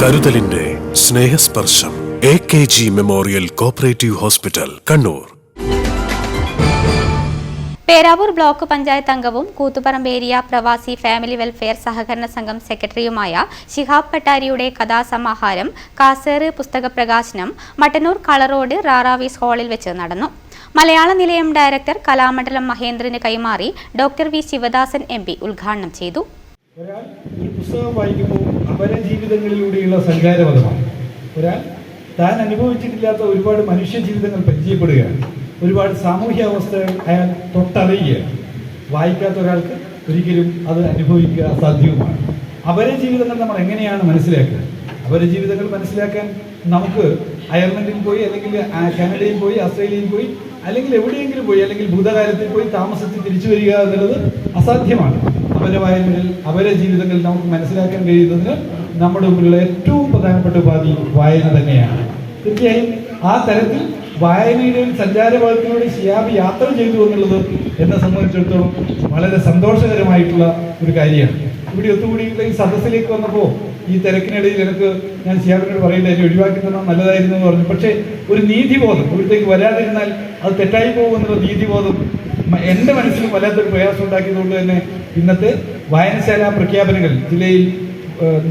കരുതലിന്റെ Snehasparsham A K G memorial cooperative hospital Kannur. Peravoor block panchayat അംഗവും Koothuparamba area പ്രവാസി family welfare സഹകരണ സംഘം സെക്രട്ടറിയുമായ ശിഹാബ് പട്ടാരിയുടെ കഥാസമാഹാരം കാസേറ് പുസ്തക പ്രകാശനം മട്ടന്നൂർ കളറോഡ് റാറാവീസ് ഹാളിൽ വെച്ച് നടന്നു. മലയാള നിലയം ഡയറക്ടർ കലാമണ്ഡലം മഹേന്ദ്രന് കൈമാറി ഡോക്ടർ വി ശിവദാസൻ എം ഉദ്ഘാടനം ചെയ്തു. ഒരാൾ ഒരു പുസ്തകം വായിക്കുമ്പോൾ അവരെ ജീവിതങ്ങളിലൂടെയുള്ള സഞ്ചാരപഥമാണ്. ഒരാൾ താൻ അനുഭവിച്ചിട്ടില്ലാത്ത ഒരുപാട് മനുഷ്യ ജീവിതങ്ങൾ പരിചയപ്പെടുകയാണ്. ഒരുപാട് സാമൂഹ്യ അവസ്ഥകൾ അയാൾ തൊട്ടറിയുകയാണ്. വായിക്കാത്ത ഒരാൾക്ക് ഒരിക്കലും അത് അനുഭവിക്കുക അസാധ്യവുമാണ്. അവരെ ജീവിതങ്ങൾ നമ്മൾ എങ്ങനെയാണ് മനസ്സിലാക്കുക? അവരെ ജീവിതങ്ങൾ മനസ്സിലാക്കാൻ നമുക്ക് അയർലൻഡിൽ പോയി അല്ലെങ്കിൽ കാനഡയിൽ പോയി ഓസ്ട്രേലിയയിൽ പോയി അല്ലെങ്കിൽ എവിടെയെങ്കിലും പോയി അല്ലെങ്കിൽ ഭൂതകാലത്തിൽ പോയി താമസിച്ച് തിരിച്ചു വരിക എന്നുള്ളത് അസാധ്യമാണ്. വായനകളിൽ അവരെ ജീവിതങ്ങളിൽ നമുക്ക് മനസ്സിലാക്കാൻ കഴിയുന്നതിന് നമ്മുടെ മുമ്പിലുള്ള ഏറ്റവും പ്രധാനപ്പെട്ട ഉപാധി വായന തന്നെയാണ്. തീർച്ചയായും ആ തരത്തിൽ വായനയുടെ സഞ്ചാരഭാഗത്തിലൂടെ ഷിയാബ് യാത്ര ചെയ്തു എന്നുള്ളത് എന്നെ സംബന്ധിച്ചിടത്തോളം വളരെ സന്തോഷകരമായിട്ടുള്ള ഒരു കാര്യമാണ്. ഇവിടെ ഒത്തുകൂടിയുള്ള ഈ സദസ്സിലേക്ക് വന്നപ്പോൾ ഈ തിരക്കിനിടയിൽ എനിക്ക് ഞാൻ ഷിയാബിനോട് പറയേണ്ടത് എന്നെ ഒഴിവാക്കി തന്നെ നല്ലതായിരുന്നു എന്ന് പറഞ്ഞു. പക്ഷേ ഒരു നീതിബോധം ഇവിടത്തേക്ക് വരാതിരുന്നാൽ അത് തെറ്റായി പോകുമെന്നുള്ള നീതിബോധം എന്റെ മനസ്സിലും വല്ലാത്തൊരു പ്രയാസം ഉണ്ടാക്കിയതുകൊണ്ട് തന്നെ ഇന്നത്തെ വായനശാല പ്രഖ്യാപനങ്ങൾ ജില്ലയിൽ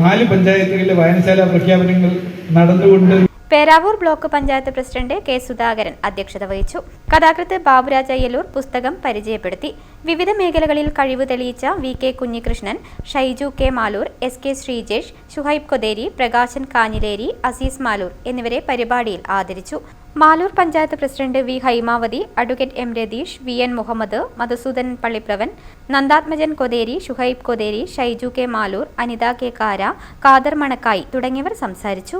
നാല് പഞ്ചായത്തുകളിലെ വായനശാല പ്രഖ്യാപനങ്ങൾ നടന്നുകൊണ്ട് Peravoor block panchayat president K Sudhakaran അധ്യക്ഷത വഹിച്ചു. കഥാകൃത്ത് ബാബുരാജ അയ്യലൂർ പുസ്തകം പരിചയപ്പെടുത്തി. വിവിധ മേഖലകളിൽ കഴിവ് തെളിയിച്ച V K Kunhikrishnan Shaiju K Maloor S K Sreejesh Shuhaib Kotheri Prakashan Kanhileri Azeez Maloor എന്നിവരെ പരിപാടിയിൽ ആദരിച്ചു. Maloor panchayat president V Haimavathi advocate M Ratheesh V N Muhammad Madhusudan Pallipravan Nandathmajan Kotheri Shuhaib Kotheri Shaiju K Maloor Anitha K Kara Kader Manakkayi തുടങ്ങിയവർ സംസാരിച്ചു.